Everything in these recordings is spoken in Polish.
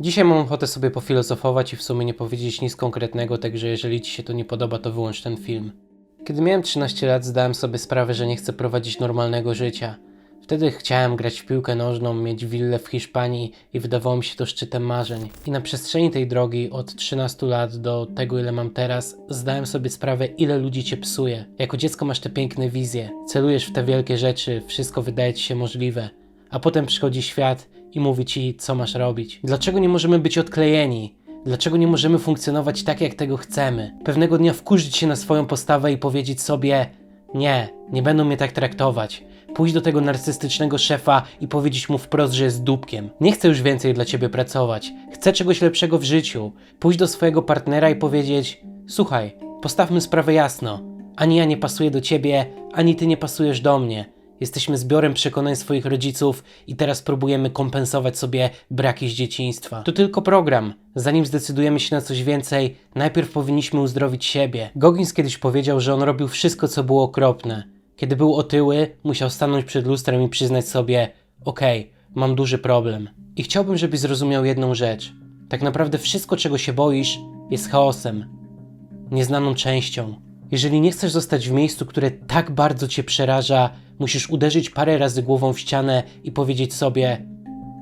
Dzisiaj mam ochotę sobie pofilozofować i w sumie nie powiedzieć nic konkretnego, także jeżeli Ci się to nie podoba, to wyłącz ten film. Kiedy miałem 13 lat, zdałem sobie sprawę, że nie chcę prowadzić normalnego życia. Wtedy chciałem grać w piłkę nożną, mieć willę w Hiszpanii i wydawało mi się to szczytem marzeń. I na przestrzeni tej drogi, od 13 lat do tego, ile mam teraz, zdałem sobie sprawę, ile ludzi Cię psuje. Jako dziecko masz te piękne wizje, celujesz w te wielkie rzeczy, wszystko wydaje Ci się możliwe. A potem przychodzi świat i mówi Ci, co masz robić. Dlaczego nie możemy być odklejeni? Dlaczego nie możemy funkcjonować tak, jak tego chcemy? Pewnego dnia wkurzyć się na swoją postawę i powiedzieć sobie: Nie, nie będą mnie tak traktować. Pójść do tego narcystycznego szefa i powiedzieć mu wprost, że jest dupkiem. Nie chcę już więcej dla ciebie pracować. Chcę czegoś lepszego w życiu. Pójść do swojego partnera i powiedzieć: Słuchaj, postawmy sprawę jasno. Ani ja nie pasuję do ciebie, ani ty nie pasujesz do mnie. Jesteśmy zbiorem przekonań swoich rodziców i teraz próbujemy kompensować sobie braki z dzieciństwa. To tylko program. Zanim zdecydujemy się na coś więcej, najpierw powinniśmy uzdrowić siebie. Goggins kiedyś powiedział, że on robił wszystko, co było okropne. Kiedy był otyły, musiał stanąć przed lustrem i przyznać sobie: Okej, mam duży problem. I chciałbym, żebyś zrozumiał jedną rzecz. Tak naprawdę wszystko, czego się boisz, jest chaosem, nieznaną częścią. Jeżeli nie chcesz zostać w miejscu, które tak bardzo cię przeraża, musisz uderzyć parę razy głową w ścianę i powiedzieć sobie: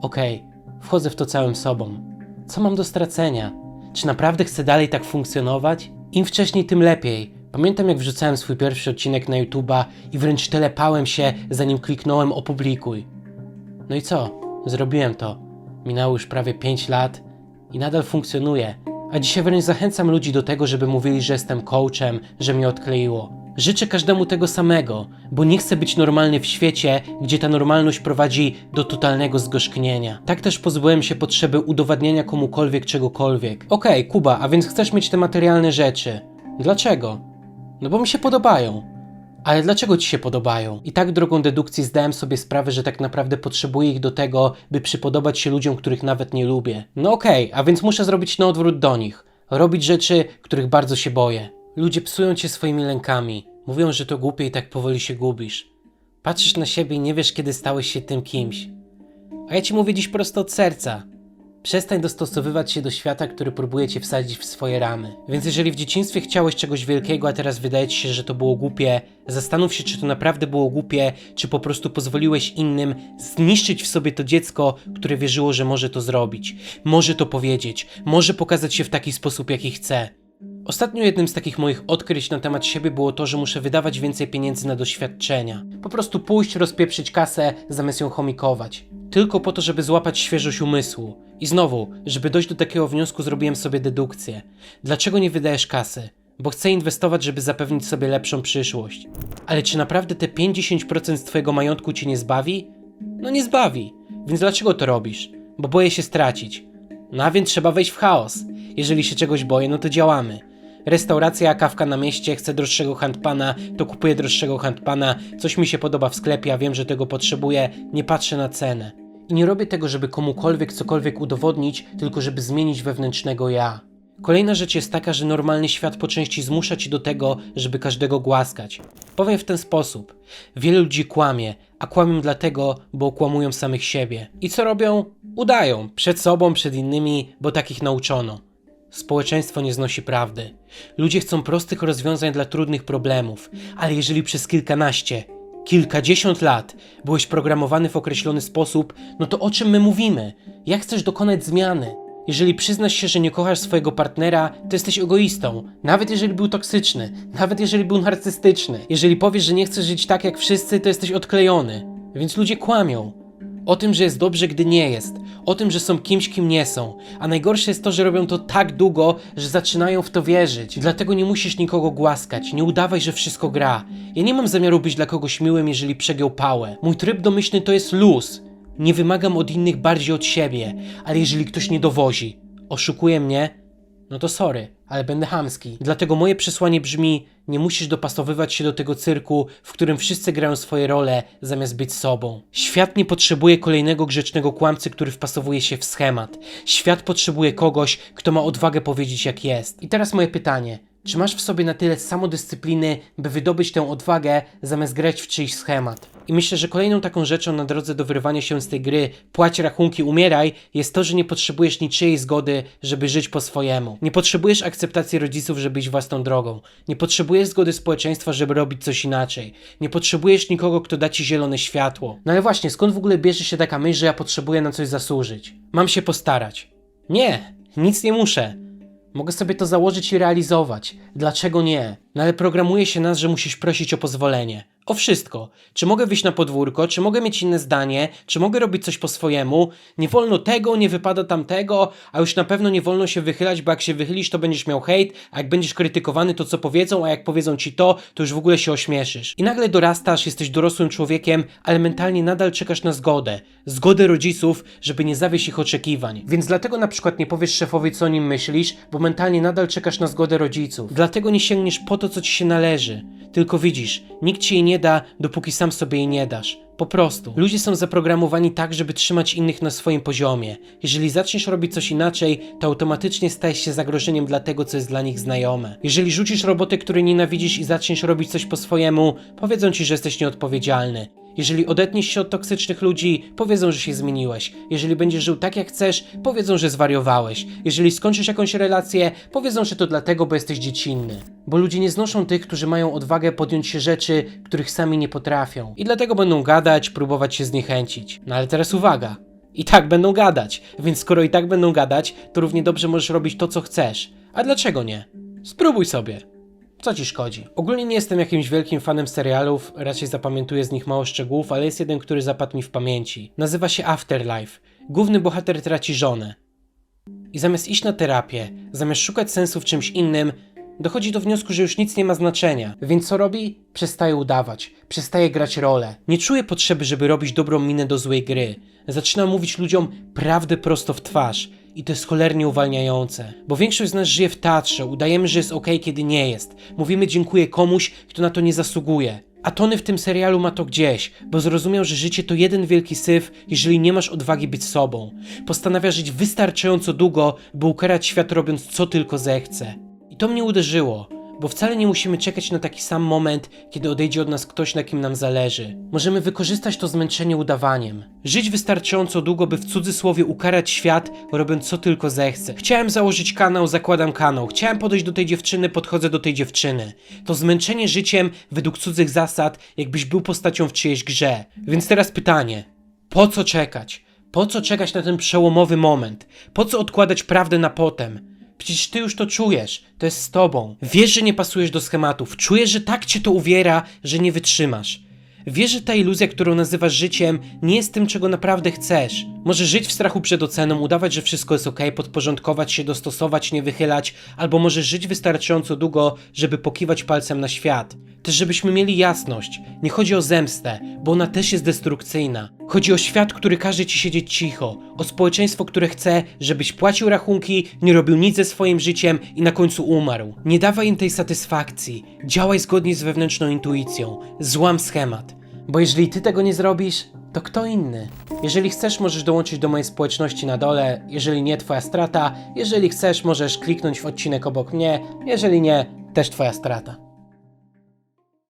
Okej, wchodzę w to całym sobą. Co mam do stracenia? Czy naprawdę chcę dalej tak funkcjonować? Im wcześniej, tym lepiej. Pamiętam, jak wrzucałem swój pierwszy odcinek na YouTube'a i wręcz telepałem się, zanim kliknąłem opublikuj. No i co? Zrobiłem to. Minęło już prawie 5 lat i nadal funkcjonuje. A dzisiaj wręcz zachęcam ludzi do tego, żeby mówili, że jestem coachem, że mnie odkleiło. Życzę każdemu tego samego, bo nie chcę być normalny w świecie, gdzie ta normalność prowadzi do totalnego zgorzknienia. Tak też pozbyłem się potrzeby udowadniania komukolwiek czegokolwiek. Okej, Kuba, a więc chcesz mieć te materialne rzeczy. Dlaczego? No bo mi się podobają. Ale dlaczego ci się podobają? I tak drogą dedukcji zdałem sobie sprawę, że tak naprawdę potrzebuję ich do tego, by przypodobać się ludziom, których nawet nie lubię. No okej, a więc muszę zrobić na odwrót do nich. Robić rzeczy, których bardzo się boję. Ludzie psują cię swoimi lękami. Mówią, że to głupie i tak powoli się gubisz. Patrzysz na siebie i nie wiesz, kiedy stałeś się tym kimś. A ja ci mówię dziś prosto od serca. Przestań dostosowywać się do świata, który próbuje cię wsadzić w swoje ramy. Więc jeżeli w dzieciństwie chciałeś czegoś wielkiego, a teraz wydaje ci się, że to było głupie, zastanów się, czy to naprawdę było głupie, czy po prostu pozwoliłeś innym zniszczyć w sobie to dziecko, które wierzyło, że może to zrobić, może to powiedzieć, może pokazać się w taki sposób, jaki chce. Ostatnio jednym z takich moich odkryć na temat siebie było to, że muszę wydawać więcej pieniędzy na doświadczenia. Po prostu pójść, rozpieprzyć kasę, zamiast ją chomikować. Tylko po to, żeby złapać świeżość umysłu. I znowu, żeby dojść do takiego wniosku, zrobiłem sobie dedukcję. Dlaczego nie wydajesz kasy? Bo chcę inwestować, żeby zapewnić sobie lepszą przyszłość. Ale czy naprawdę te 50% z twojego majątku cię nie zbawi? No nie zbawi. Więc dlaczego to robisz? Bo boję się stracić. No a więc trzeba wejść w chaos. Jeżeli się czegoś boję, no to działamy. Restauracja, kawka na mieście, chcę droższego handpana, to kupuję droższego handpana, coś mi się podoba w sklepie, a wiem, że tego potrzebuję, nie patrzę na cenę. I nie robię tego, żeby komukolwiek cokolwiek udowodnić, tylko żeby zmienić wewnętrznego ja. Kolejna rzecz jest taka, że normalny świat po części zmusza ci do tego, żeby każdego głaskać. Powiem w ten sposób. Wiele ludzi kłamie, a kłamią dlatego, bo okłamują samych siebie. I co robią? Udają. Przed sobą, przed innymi, bo takich nauczono. Społeczeństwo nie znosi prawdy. Ludzie chcą prostych rozwiązań dla trudnych problemów, ale jeżeli przez kilkanaście, kilkadziesiąt lat byłeś programowany w określony sposób, no to o czym my mówimy? Jak chcesz dokonać zmiany? Jeżeli przyznasz się, że nie kochasz swojego partnera, to jesteś egoistą. Nawet jeżeli był toksyczny, nawet jeżeli był narcystyczny. Jeżeli powiesz, że nie chcesz żyć tak jak wszyscy, to jesteś odklejony. Więc ludzie kłamią. O tym, że jest dobrze, gdy nie jest. O tym, że są kimś, kim nie są. A najgorsze jest to, że robią to tak długo, że zaczynają w to wierzyć. Dlatego nie musisz nikogo głaskać. Nie udawaj, że wszystko gra. Ja nie mam zamiaru być dla kogoś miłym, jeżeli przegiął pałę. Mój tryb domyślny to jest luz. Nie wymagam od innych bardziej od siebie. Ale jeżeli ktoś nie dowozi, oszukuje mnie, no to sorry, ale będę hamski. Dlatego moje przesłanie brzmi: nie musisz dopasowywać się do tego cyrku, w którym wszyscy grają swoje role, zamiast być sobą. Świat nie potrzebuje kolejnego grzecznego kłamcy, który wpasowuje się w schemat. Świat potrzebuje kogoś, kto ma odwagę powiedzieć jak jest. I teraz moje pytanie: Czy masz w sobie na tyle samodyscypliny, by wydobyć tę odwagę, zamiast grać w czyjś schemat? I myślę, że kolejną taką rzeczą na drodze do wyrwania się z tej gry, płać rachunki, umieraj, jest to, że nie potrzebujesz niczyjej zgody, żeby żyć po swojemu. Nie potrzebujesz akceptacji rodziców, żeby iść własną drogą. Nie potrzebujesz zgody społeczeństwa, żeby robić coś inaczej. Nie potrzebujesz nikogo, kto da ci zielone światło. No ale właśnie, skąd w ogóle bierze się taka myśl, że ja potrzebuję na coś zasłużyć? Mam się postarać. Nie, nic nie muszę. Mogę sobie to założyć i realizować. Dlaczego nie? No ale programuje się nas, że musisz prosić o pozwolenie. O wszystko. Czy mogę wyjść na podwórko, czy mogę mieć inne zdanie, czy mogę robić coś po swojemu. Nie wolno tego, nie wypada tamtego, a już na pewno nie wolno się wychylać, bo jak się wychylisz, to będziesz miał hejt, a jak będziesz krytykowany, to co powiedzą, a jak powiedzą ci to, to już w ogóle się ośmieszysz. I nagle dorastasz, jesteś dorosłym człowiekiem, ale mentalnie nadal czekasz na zgodę. Zgodę rodziców, żeby nie zawieść ich oczekiwań. Więc dlatego na przykład nie powiesz szefowi, co o nim myślisz, bo mentalnie nadal czekasz na zgodę rodziców. Dlatego nie sięgniesz po to, co ci się należy. Tylko widzisz, nikt ci jej nie da, dopóki sam sobie jej nie dasz. Po prostu. Ludzie są zaprogramowani tak, żeby trzymać innych na swoim poziomie. Jeżeli zaczniesz robić coś inaczej, to automatycznie stajesz się zagrożeniem dla tego, co jest dla nich znajome. Jeżeli rzucisz robotę, której nienawidzisz i zaczniesz robić coś po swojemu, powiedzą ci, że jesteś nieodpowiedzialny. Jeżeli odetniesz się od toksycznych ludzi, powiedzą, że się zmieniłeś. Jeżeli będziesz żył tak jak chcesz, powiedzą, że zwariowałeś. Jeżeli skończysz jakąś relację, powiedzą, że to dlatego, bo jesteś dziecinny. Bo ludzie nie znoszą tych, którzy mają odwagę podjąć się rzeczy, których sami nie potrafią. I dlatego będą gadać, próbować się zniechęcić. No ale teraz uwaga. I tak będą gadać. Więc skoro i tak będą gadać, to równie dobrze możesz robić to, co chcesz. A dlaczego nie? Spróbuj sobie. Co ci szkodzi? Ogólnie nie jestem jakimś wielkim fanem serialów, raczej zapamiętuję z nich mało szczegółów, ale jest jeden, który zapadł mi w pamięci. Nazywa się Afterlife. Główny bohater traci żonę. I zamiast iść na terapię, zamiast szukać sensu w czymś innym, dochodzi do wniosku, że już nic nie ma znaczenia. Więc co robi? Przestaje udawać, przestaje grać rolę. Nie czuje potrzeby, żeby robić dobrą minę do złej gry. Zaczyna mówić ludziom prawdę prosto w twarz. I to jest cholernie uwalniające. Bo większość z nas żyje w teatrze, udajemy, że jest ok, kiedy nie jest. Mówimy dziękuję komuś, kto na to nie zasługuje. A Tony w tym serialu ma to gdzieś, bo zrozumiał, że życie to jeden wielki syf, jeżeli nie masz odwagi być sobą. Postanawia żyć wystarczająco długo, by ukarać świat robiąc co tylko zechce. I to mnie uderzyło, bo wcale nie musimy czekać na taki sam moment, kiedy odejdzie od nas ktoś, na kim nam zależy. Możemy wykorzystać to zmęczenie udawaniem. Żyć wystarczająco długo, by w cudzysłowie ukarać świat, robiąc co tylko zechce. Chciałem założyć kanał, zakładam kanał. Chciałem podejść do tej dziewczyny, podchodzę do tej dziewczyny. To zmęczenie życiem według cudzych zasad, jakbyś był postacią w czyjejś grze. Więc teraz pytanie. Po co czekać? Po co czekać na ten przełomowy moment? Po co odkładać prawdę na potem? Przecież ty już to czujesz, to jest z tobą. Wiesz, że nie pasujesz do schematów, czujesz, że tak cię to uwiera, że nie wytrzymasz. Wiesz, że ta iluzja, którą nazywasz życiem, nie jest tym, czego naprawdę chcesz. Możesz żyć w strachu przed oceną, udawać, że wszystko jest ok, podporządkować się, dostosować, nie wychylać, albo możesz żyć wystarczająco długo, żeby pokiwać palcem na świat. Też żebyśmy mieli jasność, nie chodzi o zemstę, bo ona też jest destrukcyjna. Chodzi o świat, który każe ci siedzieć cicho, o społeczeństwo, które chce, żebyś płacił rachunki, nie robił nic ze swoim życiem i na końcu umarł. Nie dawaj im tej satysfakcji, działaj zgodnie z wewnętrzną intuicją, złam schemat. Bo jeżeli ty tego nie zrobisz, to kto inny? Jeżeli chcesz, możesz dołączyć do mojej społeczności na dole, jeżeli nie, twoja strata. Jeżeli chcesz, możesz kliknąć w odcinek obok mnie, jeżeli nie, też twoja strata.